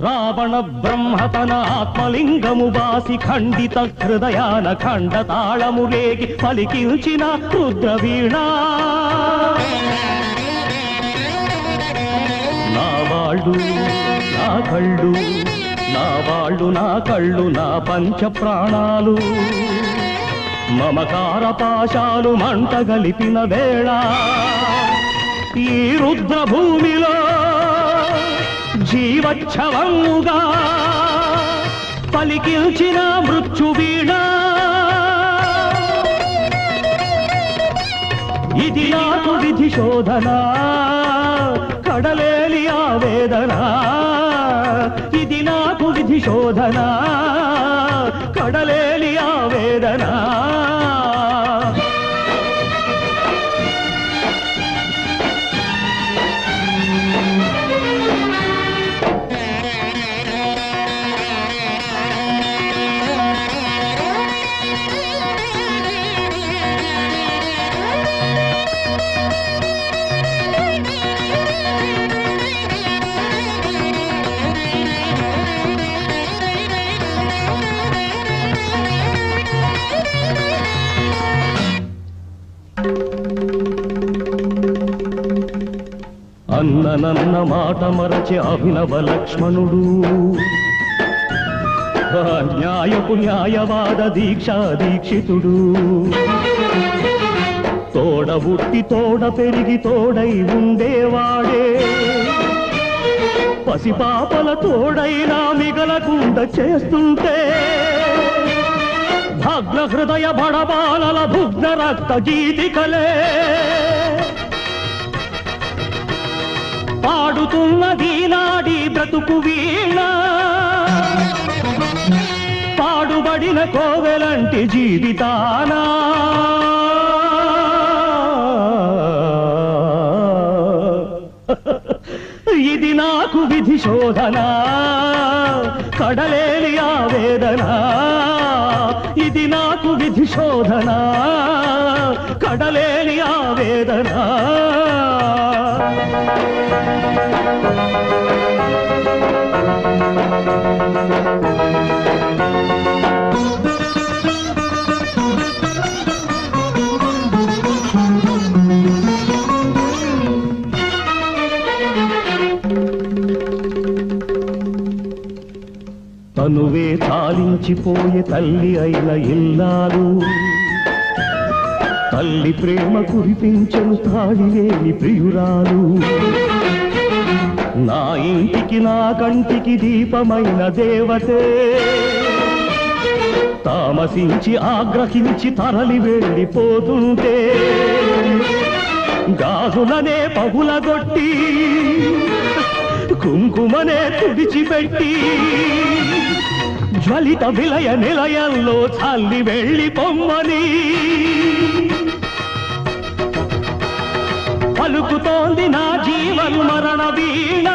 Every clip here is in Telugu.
రావణ బ్రహ్మతన ఆత్మలింగము బాసి ఖండిత హృదయాన ఖండ తాళము రేగి పలికించిన రుద్రవీణ. నా వాళ్ళు నా కళ్ళు నా వాళ్ళు నా కళ్ళు నా పంచ ప్రాణాలు. మమకార పాశాలు మంట గలిపిన వేళ ఈ రుద్రభూమిలో భూమిలో జీవచ్ఛవముగా పలికించిన మృత్యువీణ. ఇది నాకు విధి శోధన కడలేలి ఆవేదన. ఇది నాకు విధి శోధన కడలేలి ఆవేదనా. అన్న నన్న మాట మరచి అభినవ లక్ష్మణుడు. న్యాయపు న్యాయవాద దీక్షా దీక్షితుడు. తోడ ఉట్టి తోడ పెరిగి తోడై ఉండేవాడే. పసిపాపల తోడైనా మిగలకుండా చేస్తుంటే. భగ్న హృదయ బడబాలల భుగ్న రక్త గీతికలే. పాడుతున్నది నాడి బ్రతుకు వీణ. పాడుబడిన కోవెలంటి జీవితానా. ఇది నాకు విధి శోధన కడలేని ఆవేదన ఇది నాకు విధి శోధన కడలేని ఆవేదన తనువే తాలించిపోయే తల్లి అయిన ఇల్లాలు తల్లి ప్రేమ కురిపించను తాళిలేని ప్రియురాలు. నా ఇంటికి నా కంటికి దీపమైన దేవతే. తామసించి ఆగ్రహించి తరలి వెళ్ళిపోతుంటే. గాజులనే పగులగొట్టి కుంకుమనే తుడిచిపెట్టి. జ్వలిత విలయ నిలయంలో చల్లి వెళ్ళి పొమ్మని. పలుకుతోంది నా జీవన్ మరణ వీణ.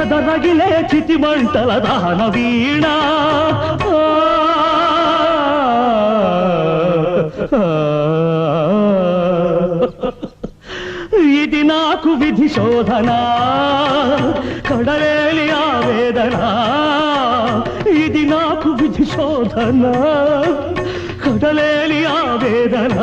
ఎదరగిలే చితి మంటల దహన వీణ. ఇది నాకు విధి శోధన కడలేని ఆవేదన. ఇది నాకు విధి శోధన కడలేని ఆవేదన.